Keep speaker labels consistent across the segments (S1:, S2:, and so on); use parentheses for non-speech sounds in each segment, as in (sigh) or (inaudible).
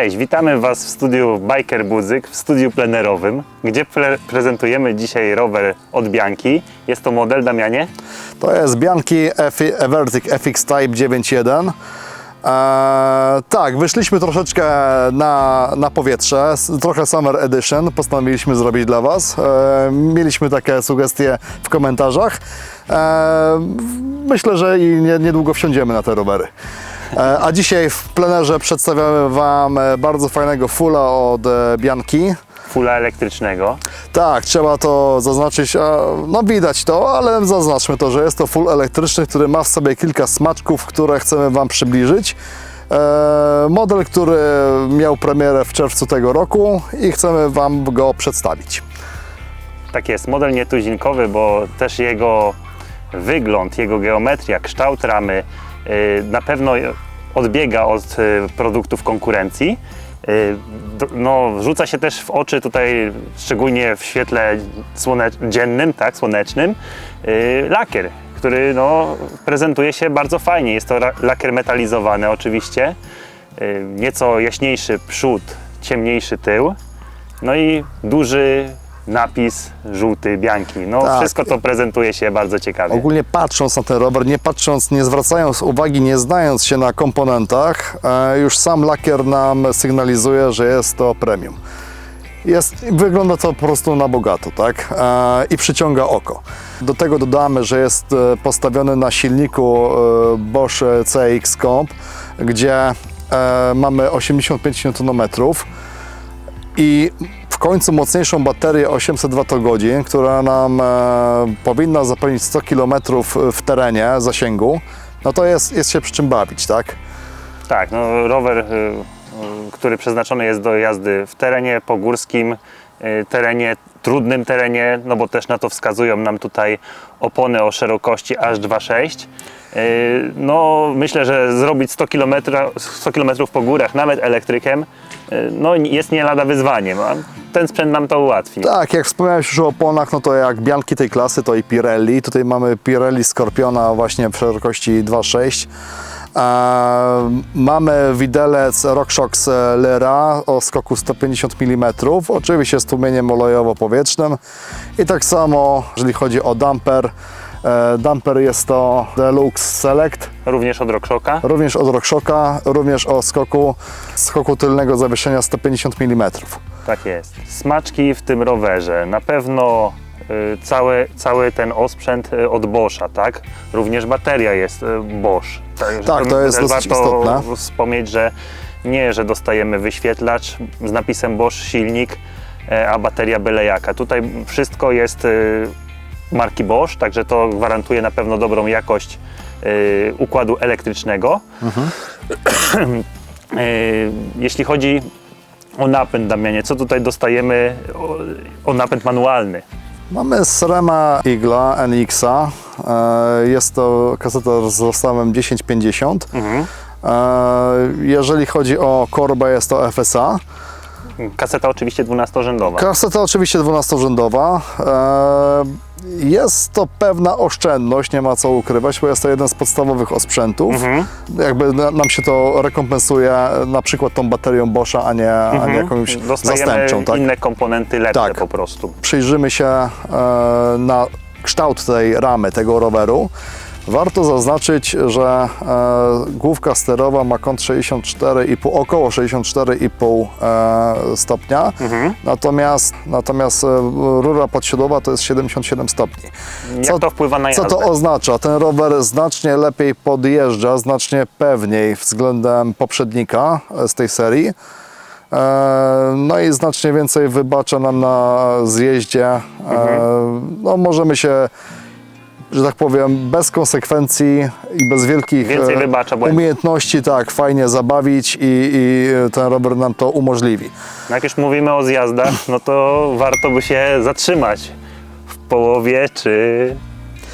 S1: Cześć, witamy Was w studiu Biker Budzyk, w studiu plenerowym, gdzie pre prezentujemy dzisiaj rower od Bianki. Jest to model, Damianie?
S2: To jest Bianchi F- Evertic FX Type 9.1. Eee, tak, wyszliśmy troszeczkę na, na powietrze, trochę Summer Edition postanowiliśmy zrobić dla Was. Eee, mieliśmy takie sugestie w komentarzach. Eee, myślę, że i nie, niedługo wsiądziemy na te rowery. Eee, a dzisiaj w plenerze przedstawiamy Wam e, bardzo fajnego fulla od e, Bianki.
S1: Fula elektrycznego.
S2: Tak, trzeba to zaznaczyć, no widać to, ale zaznaczmy to, że jest to full elektryczny, który ma w sobie kilka smaczków, które chcemy Wam przybliżyć. E, model, który miał premierę w czerwcu tego roku i chcemy Wam go przedstawić.
S1: Tak jest, model nietuzinkowy, bo też jego wygląd, jego geometria, kształt ramy na pewno odbiega od y, produktów konkurencji. Y, No, rzuca się też w oczy tutaj, szczególnie w świetle dziennym, tak, słonecznym, y, lakier, który no, prezentuje się bardzo fajnie. Jest to lakier metalizowany oczywiście, y, nieco jaśniejszy przód, ciemniejszy tył. No i duży napis żółty, bianki. No
S2: Tak.
S1: wszystko to prezentuje się bardzo ciekawie.
S2: Ogólnie patrząc na ten rower, nie patrząc, nie zwracając uwagi, nie znając się na komponentach, e, już sam lakier nam sygnalizuje, że jest to premium. Jest, wygląda to po prostu na bogato, tak? E, I przyciąga oko. Do tego dodamy, że jest e, postawiony na silniku e, Bosch CX Comp, gdzie e, mamy 85 Nm i końcu mocniejszą baterię 800 Wh, która nam e, powinna zapewnić 100 km w terenie zasięgu, no to jest, jest się przy czym bawić, tak?
S1: Tak, no rower, y, y, który przeznaczony jest do jazdy w terenie pogórskim, y, terenie, trudnym terenie, no bo też na to wskazują nam tutaj opony o szerokości aż 2,6. Y, No myślę, że zrobić 100 km, 100 km po górach, nawet elektrykiem, y, no jest nie lada wyzwaniem, a ten sprzęt nam to ułatwi.
S2: Tak, jak wspomniałeś już o oponach, no to jak Bianki tej klasy, to i Pirelli. Tutaj mamy Pirelli Scorpiona właśnie w szerokości 2,6. Mamy widelec RockShox Lyra o skoku 150 mm, oczywiście z tłumieniem olejowo-powietrznym. I tak samo, jeżeli chodzi o damper, e, damper jest to Deluxe Select,
S1: Również od RockShoka.
S2: również od RockShoka, również o skoku, skoku tylnego zawieszenia 150 mm.
S1: Tak jest. Smaczki w tym rowerze. Na pewno y, cały, cały ten osprzęt y, od Boscha, tak? Również bateria jest y, Bosch. Także
S2: Tak, to jest dosyć
S1: warto
S2: istotne.
S1: wspomnieć, że nie, że dostajemy wyświetlacz z napisem Bosch silnik, e, a bateria byle jaka. Tutaj wszystko jest y, marki Bosch, także to gwarantuje na pewno dobrą jakość y, układu elektrycznego. Y, Jeśli chodzi o napęd, Damianie, co tutaj dostajemy o napęd manualny?
S2: Mamy Srema Igla NX-a. E, Jest to kaseta z zestawem 1050.
S1: Mhm.
S2: E, Jeżeli chodzi o korbę, jest to FSA.
S1: Kaseta oczywiście 12-rzędowa.
S2: Kaseta oczywiście 12-rzędowa. E, Jest to pewna oszczędność, nie ma co ukrywać, bo jest to jeden z podstawowych osprzętów.
S1: Mhm.
S2: Jakby na- nam się to rekompensuje na przykład tą baterią Boscha, a nie, a nie jakąś
S1: Mhm. Dostajemy
S2: zastępczą. Tak?
S1: inne komponenty lepsze
S2: Tak.
S1: po prostu.
S2: przyjrzymy się e, na kształt tej ramy, tego roweru, warto zaznaczyć, że e, główka sterowa ma kąt 64,5, około 64,5 e, stopnia, natomiast, natomiast e, rura podsiodłowa to jest 77 stopni.
S1: Jak to wpływa na
S2: Co
S1: jazdę?
S2: to oznacza? Ten rower znacznie lepiej podjeżdża, znacznie pewniej względem poprzednika z tej serii. No i znacznie więcej wybacza nam na zjeździe. E, No możemy się, że tak powiem, bez konsekwencji i bez wielkich
S1: Więcej
S2: e,
S1: wybacza błędów.
S2: umiejętności tak fajnie zabawić i, i ten rower nam to umożliwi.
S1: Jak już mówimy o zjazdach, no to warto by się zatrzymać w połowie czy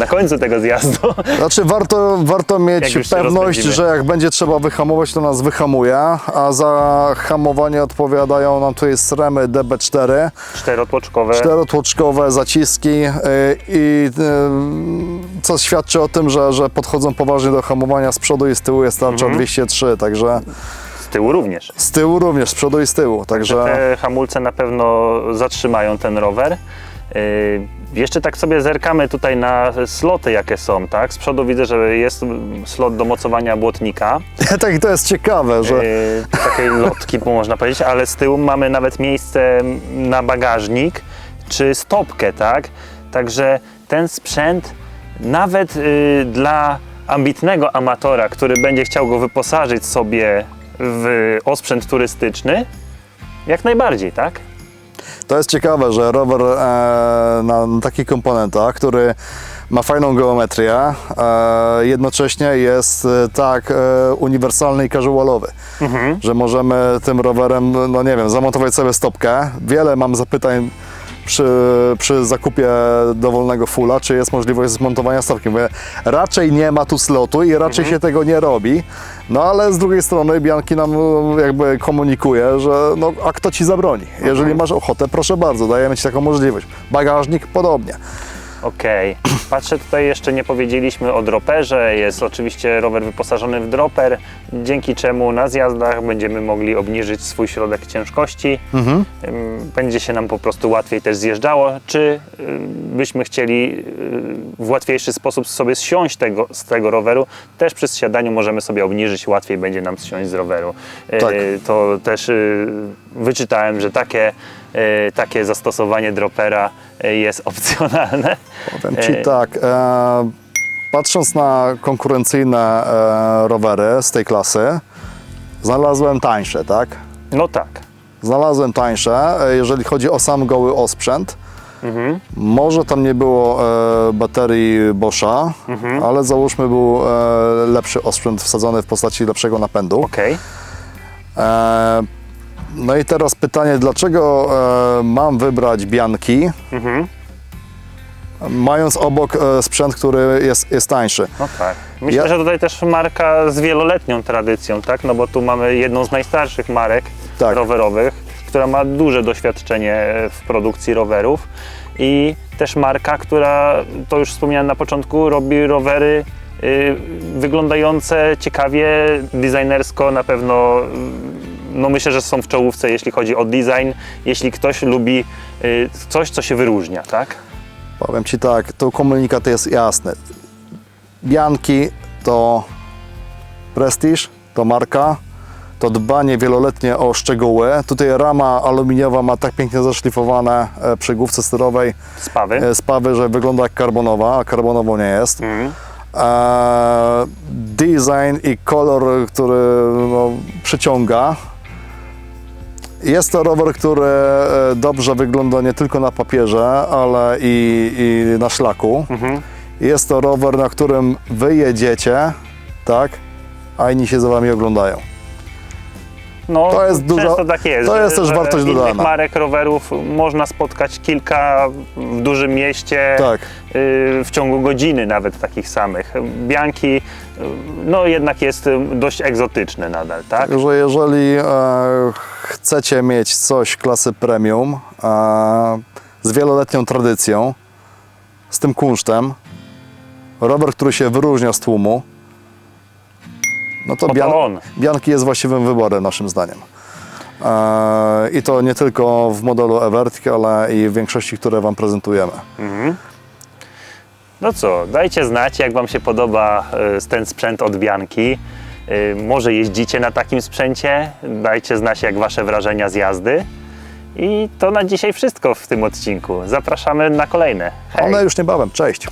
S1: na końcu tego zjazdu.
S2: Znaczy warto, warto mieć pewność, że jak będzie trzeba wyhamować, to nas wyhamuje, a za hamowanie odpowiadają nam tutaj sremy DB4,
S1: Czterotłoczkowe.
S2: czterotłoczkowe zaciski yy, i yy, co świadczy o tym, że, że podchodzą poważnie do hamowania z przodu i z tyłu jest tarcza
S1: Mhm.
S2: 203, także
S1: tyłu również.
S2: Z tyłu również, z przodu i z tyłu, także
S1: Te hamulce na pewno zatrzymają ten rower. Yy, Jeszcze tak sobie zerkamy tutaj na sloty, jakie są, tak? Z przodu widzę, że jest slot do mocowania błotnika, (laughs)
S2: tak to jest ciekawe, że
S1: yy, takiej lotki można powiedzieć, ale z tyłu mamy nawet miejsce na bagażnik czy stopkę, tak? Także ten sprzęt nawet yy, dla ambitnego amatora, który będzie chciał go wyposażyć sobie w osprzęt turystyczny, jak najbardziej, tak?
S2: To jest ciekawe, że rower e, na takich komponentach, który ma fajną geometrię, e, jednocześnie jest e, tak e, uniwersalny i casualowy, że możemy tym rowerem, no nie wiem, zamontować sobie stopkę. Wiele mam zapytań przy, przy zakupie dowolnego fulla, czy jest możliwość zmontowania stopki. Mówię, raczej nie ma tu slotu i raczej się tego nie robi. No ale z drugiej strony Bianki nam e, jakby komunikuje, że no a kto ci zabroni? Jeżeli masz ochotę, proszę bardzo, dajemy ci taką możliwość. Bagażnik podobnie.
S1: Okej. Patrzę tutaj jeszcze nie powiedzieliśmy o droperze. Jest oczywiście rower wyposażony w droper, dzięki czemu na zjazdach będziemy mogli obniżyć swój środek ciężkości. Ym, Będzie się nam po prostu łatwiej też zjeżdżało. Czy byśmy chcieli y, w łatwiejszy sposób sobie zsiąść tego, z tego roweru, też przy zsiadaniu możemy sobie obniżyć, łatwiej będzie nam zsiąść z roweru. Y,
S2: Tak.
S1: To też y, wyczytałem, że takie, takie zastosowanie dropera y, jest (laughs) opcjonalne.
S2: Powiem Ci
S1: E,
S2: tak, e, patrząc na konkurencyjne e, rowery z tej klasy, znalazłem tańsze, tak?
S1: No tak.
S2: Znalazłem tańsze, e, jeżeli chodzi o sam goły osprzęt. Może tam nie było e, baterii Boscha, ale załóżmy był e, lepszy osprzęt wsadzony w postaci lepszego napędu. E, no i teraz pytanie, dlaczego e, mam wybrać Bianki, mając obok e, sprzęt, który jest, jest tańszy?
S1: No tak. Myślę,
S2: Ja-
S1: że tutaj też marka z wieloletnią tradycją, tak? No bo tu mamy jedną z najstarszych marek
S2: Tak.
S1: rowerowych, która ma duże doświadczenie w produkcji rowerów i też marka, która, to już wspomniałem na początku, robi rowery y, wyglądające ciekawie, designersko na pewno, no myślę, że są w czołówce, jeśli chodzi o design, jeśli ktoś lubi y, coś, co się wyróżnia, tak?
S2: Powiem Ci tak, to komunikat jest jasny. Bianki to prestiż, to marka, to dbanie wieloletnie o szczegóły. Tutaj rama aluminiowa ma tak pięknie zaszlifowane e, przy główce sterowej
S1: Spawy.
S2: e, spawy, że wygląda jak karbonowa, a karbonową nie jest. E, design i kolor, który no, przyciąga. Jest to rower, który e, dobrze wygląda nie tylko na papierze, ale i, i na szlaku.
S1: Mhm.
S2: Jest to rower, na którym wy jedziecie, tak, a inni się za wami oglądają.
S1: No,
S2: To jest duża-
S1: często tak jest.
S2: to jest też wartość
S1: innych
S2: dodana.
S1: marek rowerów można spotkać kilka w dużym mieście
S2: Tak.
S1: y, w ciągu godziny nawet takich samych. Bianki y, no jednak jest dość egzotyczny nadal, tak?
S2: Także jeżeli e, chcecie mieć coś klasy premium e, z wieloletnią tradycją, z tym kunsztem, rower, który się wyróżnia z tłumu,
S1: no to,
S2: Bian-
S1: on.
S2: Bianki jest właściwym wyborem naszym zdaniem. E, I to nie tylko w modelu Evertik, ale i w większości, które Wam prezentujemy.
S1: No co, dajcie znać jak Wam się podoba y, ten sprzęt od Bianki. Y, Może jeździcie na takim sprzęcie? Dajcie znać jak Wasze wrażenia z jazdy. I to na dzisiaj wszystko w tym odcinku. Zapraszamy na kolejne. Hej!
S2: One już niebawem. Cześć!